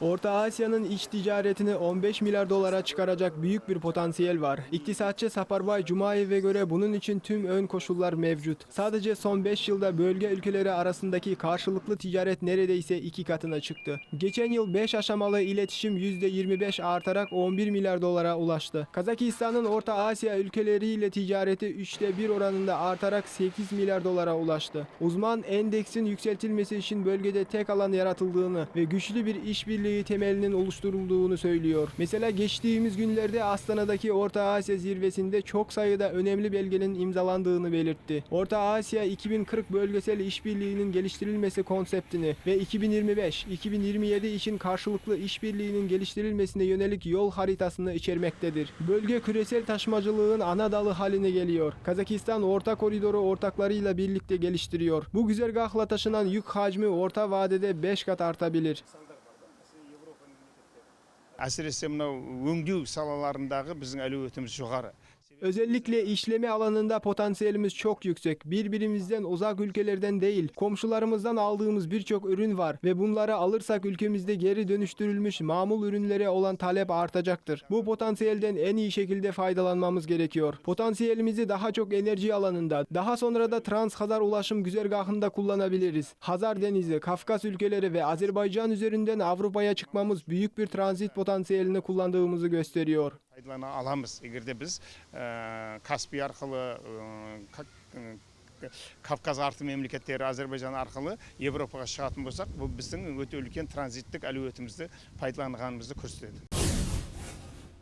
Orta Asya'nın iç ticaretini 15 milyar dolara çıkaracak büyük bir potansiyel var. İktisatçı Saparbay Cumayev'e göre bunun için tüm ön koşullar mevcut. Sadece son 5 yılda bölge ülkeleri arasındaki karşılıklı ticaret neredeyse iki katına çıktı. Geçen yıl 5 aşamalı iletişim %25 artarak 11 milyar dolara ulaştı. Kazakistan'ın Orta Asya ülkeleriyle ticareti 3'te 1 oranında artarak 8 milyar dolara ulaştı. Uzman endeksin yükseltilmesi için bölgede tek alan yaratıldığını ve güçlü bir işbirliği temelinin oluşturulduğunu söylüyor. Mesela geçtiğimiz günlerde Astana'daki Orta Asya zirvesinde çok sayıda önemli belgenin imzalandığını belirtti. Orta Asya 2040 bölgesel işbirliğinin geliştirilmesi konseptini ve 2025-2027 için karşılıklı işbirliğinin geliştirilmesine yönelik yol haritasını içermektedir. Bölge küresel taşımacılığın ana dalı haline geliyor. Kazakistan orta koridoru ortaklarıyla birlikte geliştiriyor. Bu güzergahla taşınan yük hacmi orta vadede 5 kat artabilir. Әсіресе мынау өңдеу салаларындағы біздің әлеуетіміз жоғары. Özellikle işleme alanında potansiyelimiz çok yüksek. Birbirimizden uzak ülkelerden değil, komşularımızdan aldığımız birçok ürün var ve bunları alırsak ülkemizde geri dönüştürülmüş mamul ürünlere olan talep artacaktır. Bu potansiyelden en iyi şekilde faydalanmamız gerekiyor. Potansiyelimizi daha çok enerji alanında, daha sonra da Trans-Hazar ulaşım güzergahında kullanabiliriz. Hazar Denizi, Kafkas ülkeleri ve Azerbaycan üzerinden Avrupa'ya çıkmamız büyük bir transit potansiyelini kullandığımızı gösteriyor. Пайдалана аламыз. Егер де біз каспий арқылы Ка- кавказ арты мемлекеттері әзербайжан арқылы европаға шығатын болсақ бұл біздің өте үлкен транзиттік әлеуетімізді пайдаланғанымызды көрсетеді.